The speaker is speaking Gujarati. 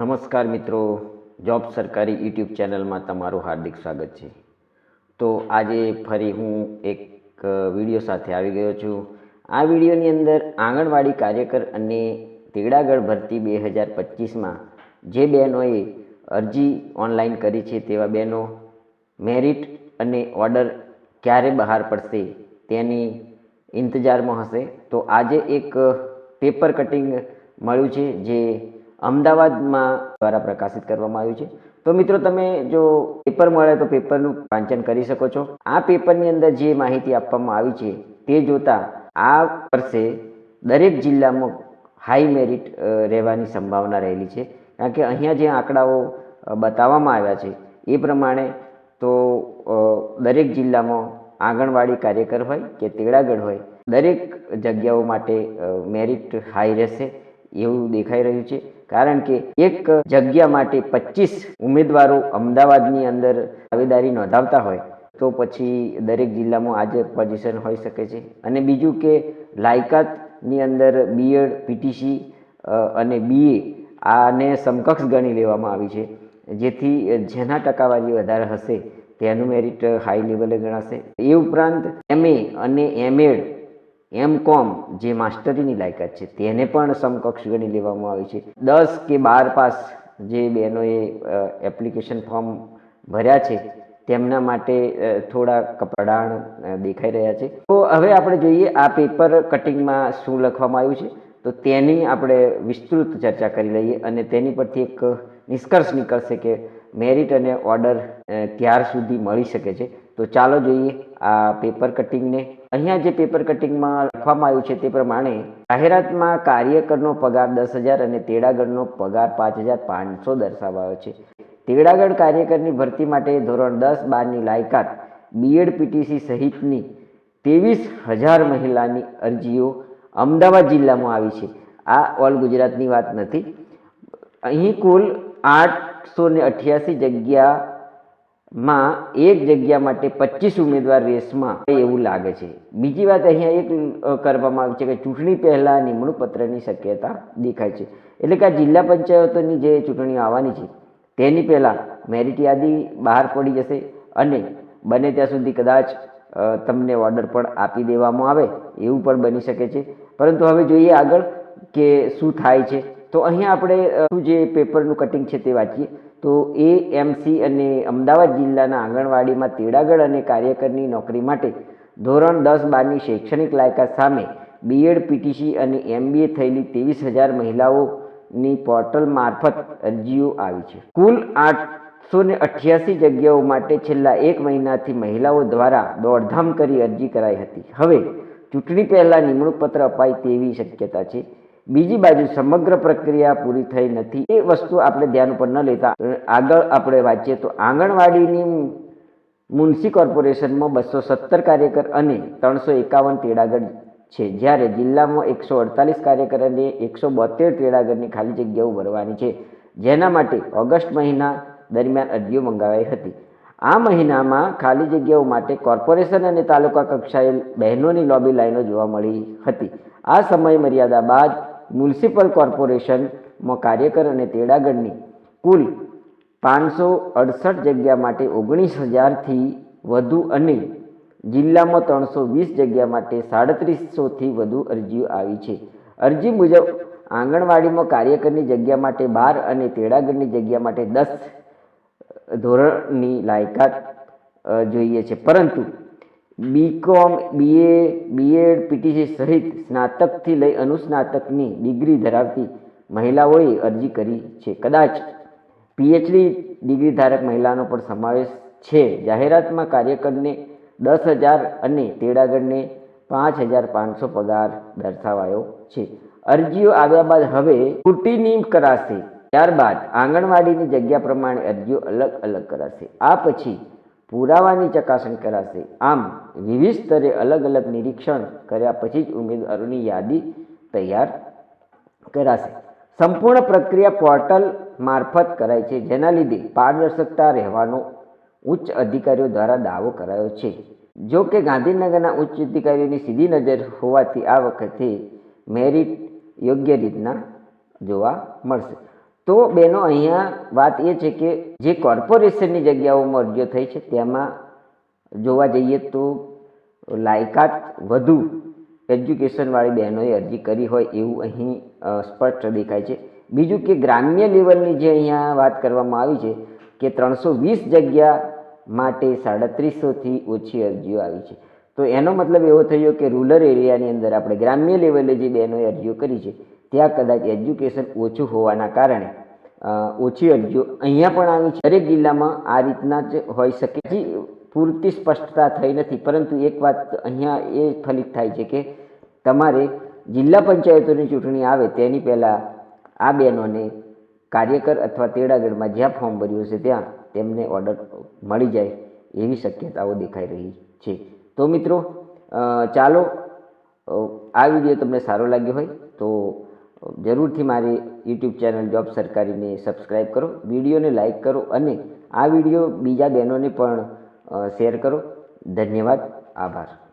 નમસ્કાર મિત્રો, જોબ સરકારી યુટ્યુબ ચેનલમાં તમારું હાર્દિક સ્વાગત છે. તો આજે ફરી હું એક વીડિયો સાથે આવી ગયો છું. આ વિડીયોની અંદર આંગણવાડી કાર્યકર અને તેડાગઢ ભરતી બે હજાર પચીસમાં જે બહેનોએ અરજી ઓનલાઈન કરી છે તેવા બહેનો મેરિટ અને ઓર્ડર ક્યારે બહાર પડશે તેની ઇંતજારમાં હશે. તો આજે એક પેપર કટિંગ મળ્યું છે જે અમદાવાદમાં દ્વારા પ્રકાશિત કરવામાં આવ્યું છે. તો મિત્રો, તમે જો પેપર મળે તો પેપરનું વાંચન કરી શકો છો. આ પેપરની અંદર જે માહિતી આપવામાં આવી છે, તે જોતા આ વર્ષે દરેક જિલ્લામાં હાઈ મેરિટ રહેવાની સંભાવના રહેલી છે. કારણ કે અહીંયા જે આંકડાઓ બતાવવામાં આવ્યા છે, એ પ્રમાણે તો દરેક જિલ્લામાં આંગણવાડી કાર્યકર હોય કે તેડાગઢ હોય, દરેક જગ્યાઓ માટે મેરિટ હાઈ રહેશે. એવું દેખાઈ રહ્યું છે. કારણ કે એક જગ્યા માટે પચીસ ઉમેદવારો અમદાવાદની અંદર દાવેદારી નોંધાવતા હોય, તો પછી દરેક જિલ્લામાં આજે પોઝિશન હોઈ શકે છે. અને બીજું કે લાયકાતની અંદર બીએડ પીટીસી અને બીએ આને સમકક્ષ ગણી લેવામાં આવી છે. જેથી જેના ટકાવારી વધારે હશે તેનું મેરિટ હાઈ લેવલે ગણાશે. એ ઉપરાંત એમએ અને એમએડ એમ કોમ જે માસ્ટરીની લાયકાત છે, તેને પણ સમકક્ષ ગણી લેવામાં આવી છે. દસ કે બાર પાસ જે બહેનોએ એપ્લિકેશન ફોર્મ ભર્યા છે, તેમના માટે થોડા કપડાણ દેખાઈ રહ્યા છે. તો હવે આપણે જોઈએ આ પેપર કટિંગમાં શું લખવામાં આવ્યું છે. તો તેની આપણે વિસ્તૃત ચર્ચા કરી લઈએ અને તેની પરથી એક નિષ્કર્ષ નીકળશે કે મેરિટ અને ઓર્ડર ક્યાર સુધી મળી શકે છે. તો ચાલો જોઈએ આ પેપર કટિંગને અહીંયા જે પેપર કટિંગમાં લખવામાં આવ્યું છે તે પ્રમાણે જાહેરાતમાં કાર્યકરનો પગાર દસ હજાર અને તેડાગઢનો પગાર પાંચ હજાર પાંચસો દર્શાવાયો છે. તેડાગઢ કાર્યકરની ભરતી માટે ધોરણ દસ બારની લાયકાત બીએડ પીટીસી સહિતની ત્રેવીસ હજાર મહિલાની અરજીઓ અમદાવાદ જિલ્લામાં આવી છે. આ ઓલ ગુજરાતની વાત નથી. અહીં કુલ આઠસો ને અઠ્યાસી જગ્યામાં એક જગ્યા માટે પચીસ ઉમેદવાર રેસમાં એવું લાગે છે. બીજી વાત અહીંયા એક કરવામાં આવી છે કે ચૂંટણી પહેલાં નિમણૂક પત્રની શક્યતા દેખાય છે. એટલે કે આ જિલ્લા પંચાયતોની જે ચૂંટણીઓ આવવાની છે, તેની પહેલાં મેરિટ યાદી બહાર પડી જશે અને બને ત્યાં સુધી કદાચ તમને ઓર્ડર પણ આપી દેવામાં આવે એવું પણ બની શકે છે. પરંતુ હવે જોઈએ આગળ કે શું થાય છે. તો અહીંયા આપણે શું જે પેપરનું કટિંગ છે તે વાંચીએ. તો એ એમસી અને અમદાવાદ જિલ્લાના આંગણવાડીમાં તેડાગળ અને કાર્યકરની નોકરી માટે ધોરણ દસ બારની શૈક્ષણિક લાયકાત સામે બીએડ પીટીસી અને એમબીએ થયેલી ત્રેવીસ હજાર મહિલાઓની પોર્ટલ મારફત અરજીઓ આવી છે. કુલ આઠસો ને અઠ્યાસી જગ્યાઓ માટે છેલ્લા એક મહિનાથી મહિલાઓ દ્વારા દોડધામ કરી અરજી કરાઈ હતી. હવે ચૂંટણી પહેલાં નિમણૂક પત્ર અપાય તેવી શક્યતા છે. બીજી બાજુ સમગ્ર પ્રક્રિયા પૂરી થઈ નથી. એ વસ્તુ આપણે ધ્યાન ઉપર ન લેતા. આગળ આપણે વાંચીએ તો આંગણવાડીની મુનસી કોર્પોરેશનમાં બસો સત્તર કાર્યકર અને ત્રણસો એકાવન તેડાગર છે. જ્યારે જિલ્લામાં એકસો અડતાલીસ કાર્યકર અને એકસો બોતેર તેડાગરની ખાલી જગ્યાઓ ભરવાની છે. જેના માટે ઓગસ્ટ મહિના દરમિયાન અરજીઓ મંગાવાઈ હતી. આ મહિનામાં ખાલી જગ્યાઓ માટે કોર્પોરેશન અને તાલુકા કક્ષાએ બહેનોની લોબી લાઈનો જોવા મળી હતી. આ સમય મર્યાદા બાદ મ્યુનિસિપલ કોર્પોરેશનમાં કાર્યકર અને તેડાગરની કુલ પાંચસો અડસઠ જગ્યા માટે ઓગણીસ હજારથી વધુ અને જિલ્લામાં ત્રણસો વીસ જગ્યા માટે સાડત્રીસોથી વધુ અરજીઓ આવી છે. અરજી મુજબ આંગણવાડીમાં કાર્યકરની જગ્યા માટે બાર અને તેડાગરની જગ્યા માટે દસ ધોરણની લાયકાત જોઈએ છે. પરંતુ બીકોમ બીએ બીએડ પીટીસી સહિત સ્નાતકથી લઈ અનુસ્નાતકની ડિગ્રી ધરાવતી મહિલાઓએ અરજી કરી છે. કદાચ પીએચડી ડિગ્રી ધારક મહિલાનો પણ સમાવેશ છે. જાહેરાતમાં કાર્યકરને દસ હજાર અને તેડાગરને પાંચ હજાર પાંચસો પગાર દર્શાવાયો છે. અરજીઓ આવ્યા બાદ હવે કુટીનીમ કરાશે. ત્યારબાદ આંગણવાડીની જગ્યા પ્રમાણે અરજીઓ અલગ અલગ કરાશે. આ પછી પુરાવાની ચકાસણી કરાશે. આમ વિવિધ સ્તરે અલગ અલગ નિરીક્ષણ કર્યા પછી જ ઉમેદવારોની યાદી તૈયાર કરાશે. સંપૂર્ણ પ્રક્રિયા પોર્ટલ મારફત કરાય છે, જેના લીધે પારદર્શકતા રહેવાનો ઉચ્ચ અધિકારીઓ દ્વારા દાવો કરાયો છે. જો કે, ગાંધીનગરના ઉચ્ચ અધિકારીઓની સીધી નજર હોવાથી આ વખતે મેરિટ યોગ્ય રીતના જોવા મળશે. તો બેનો અહીંયા વાત એ છે કે જે કોર્પોરેશનની જગ્યાઓમાં અરજીઓ થઈ છે, તેમાં જોવા જઈએ તો લાયકાત વધુ એજ્યુકેશનવાળી બહેનોએ અરજી કરી હોય એવું અહીં સ્પષ્ટ દેખાય છે. બીજું કે ગ્રામ્ય લેવલની જે અહીંયા વાત કરવામાં આવી છે કે ત્રણસો વીસ જગ્યા માટે સાડત્રીસોથી ઓછી અરજીઓ આવી છે. તો એનો મતલબ એવો થયો કે રૂરલ એરિયાની અંદર આપણે ગ્રામ્ય લેવલે જે બહેનોએ અરજીઓ કરી છે ત્યાં કદાચ એજ્યુકેશન ઓછું હોવાના કારણે ઓછી અરજીઓ અહીંયા પણ આવી છે. દરેક જિલ્લામાં આ રીતના જ હોઈ શકે હજી પૂરતી સ્પષ્ટતા થઈ નથી, પરંતુ એક વાત અહીંયા એ ફલિત થાય છે કે તમારે જિલ્લા પંચાયતોની ચૂંટણી આવે તેની પહેલાં આ બહેનોને કાર્યકર અથવા તેડાગઢમાં જ્યાં ફોર્મ ભર્યું હશે ત્યાં તેમને ઓર્ડર મળી જાય એવી શક્યતાઓ દેખાઈ રહી છે. તો મિત્રો ચાલો આ વીડિયો તમને સારો લાગ્યો હોય તો જરૂરથી મારી યુટ્યુબ ચેનલ જોબ સરકારીને સબસ્ક્રાઈબ કરો, વિડીયોને લાઇક કરો અને આ વીડિયો બીજા બહેનોને પણ શેર કરો. ધન્યવાદ, આભાર.